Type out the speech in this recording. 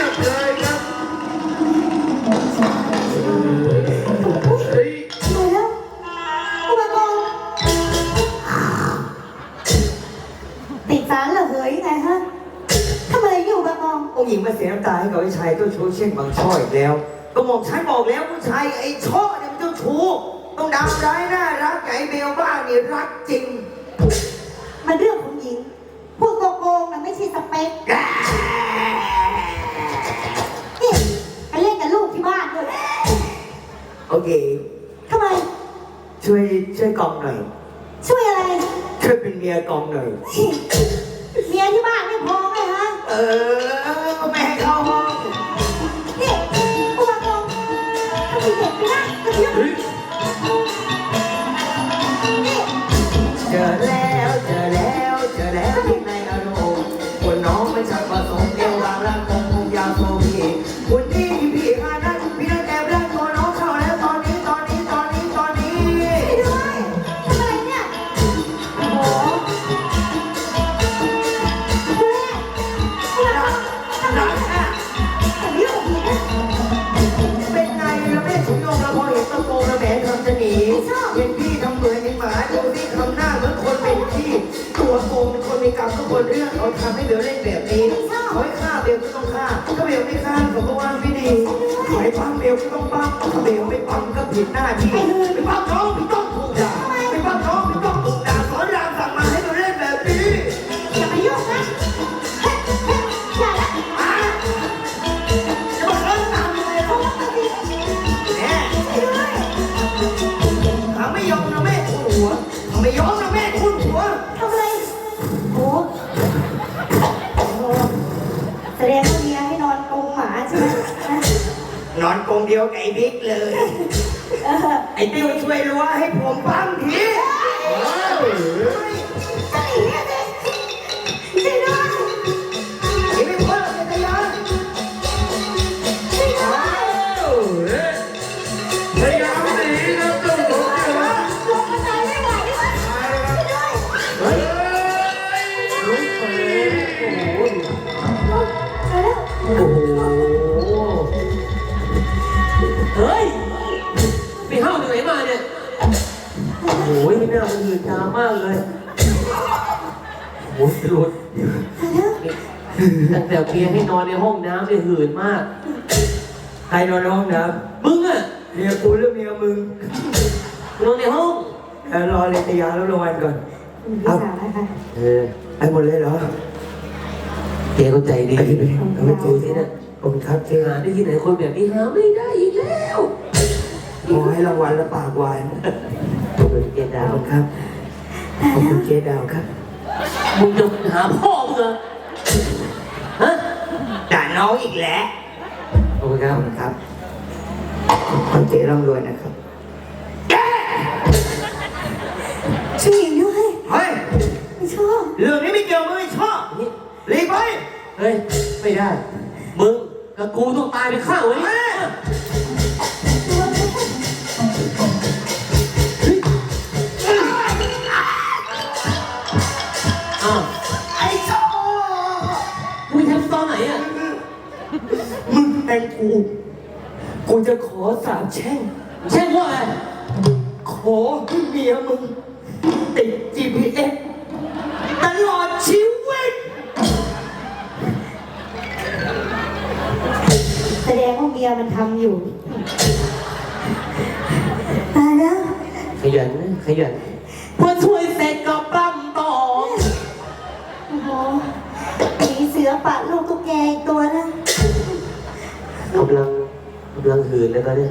ยบเลยครับเฮ้ยมาแล้วอุปกรณ์ติดสารเหรอเหยไงฮะทำอะไรอยู่อุปกรณ์องค์หญิงมาเสียน้ำตาให้กับไอ้ชายเจ้าชู้เช่นบางช่ออีกแล้ว ก็บอกฉันบอกแล้วผู้ชายไอ้ช่อเนี่ยมันเจ้าชู้ต้องดำร้ายน่ารักไอ้เบลบ้างนี่รักจริงมันเรื่องของหญิง พวกโกงๆน่ะไม่ใช่สเปค โอเค ทำไม ช่วยช่วยกองหน่อย ช่วยอะไร ช่วยเป็นเมียกองหน่อย เมียที่บ้านไม่พอไงฮะเออไม่ให้เข้าห้องนี่อุปกรณ์ทำไมเด็กไม่ได้กระเทียมเฮ้ยนี่เจอแล้วเจอแล้วเจอแล้วที่ในอารมณ์คนน้องไม่ช่างประสงค์เดียววางร่างค เรื่องเขาทำให้เบลเล่นแบบนี้เขาให้ฆ่าเบลก็ต้องฆ่าถ้าเบลไม่ฆ่าเขาก็ว่าไม่ดีขอให้ปั๊มเบลก็ต้องปั๊มถ้าเบลไม่ปั๊มก็ผิดหน้าที่ไม่ปั๊มน้อง กรงเดียวกับไอ้บิ๊กเลยเออไอ้ติ้วช่วยรั้วให้ผมปั้มทีจะหนีอะสิช่วยด้วยไอ้ไม่พ้นจักรยานช่วยด้วยพยายามหนี โอ้โหไม่น่ามันหืนตามากเลยโอ้โหหลุดแล้วตั้งแต่เมียให้นอนในห้องน้ำเนี่ยหืนมาก ใครนอนในห้องน้ำมึงอะเมียกูหรือเมียมึงนอนในห้องเออรอเลยตยาแล้วรางวัลก่อนคุณพี่สาวเออไอ้หมดเลยเหรอเจ๊เข้าใจดีไอ้ที่ไปเอาไปดูสินะผมครับเจ๊หาได้ที่ไหนคนแบบนี้หาไม่ได้อีกแล้ว ขอให้รางวัลและปากหวานขอบคุณเจ๊ขดาอบวคุณครับขอบคุณเจ๊ดาวครับมึงจะหาพ่อมึงเหรอฮะด่าน้องอีกแล้วขอบคุณคขรัอบบคุณครับขอเจ๊ร่ำรวยนะครับช่วยหญิงด้วยเฮ้ยไม่ชอบเรื่องนี้ไม่เกี่ยวมึงไม่ชอบนี่รีบไปเฮ้ยไม่ได้มึงกับกูต้องตายไปข้างไว้แไอ้โจมึงทำตอนไหนอะมึงแทงกู กูจะขอสาบแช่ง แช่งว่าอะไรขอให้เมียมึง ติด GPS ตลอดชีวิต แสดงว่าเมียมันทำอยู่ตายแล้ว ขยันนะขยัน พอช่วยเส อปะลูกตุ๊กแกอีกตัวนะ กำลังกำลังหืนแล้วก็เนี่ย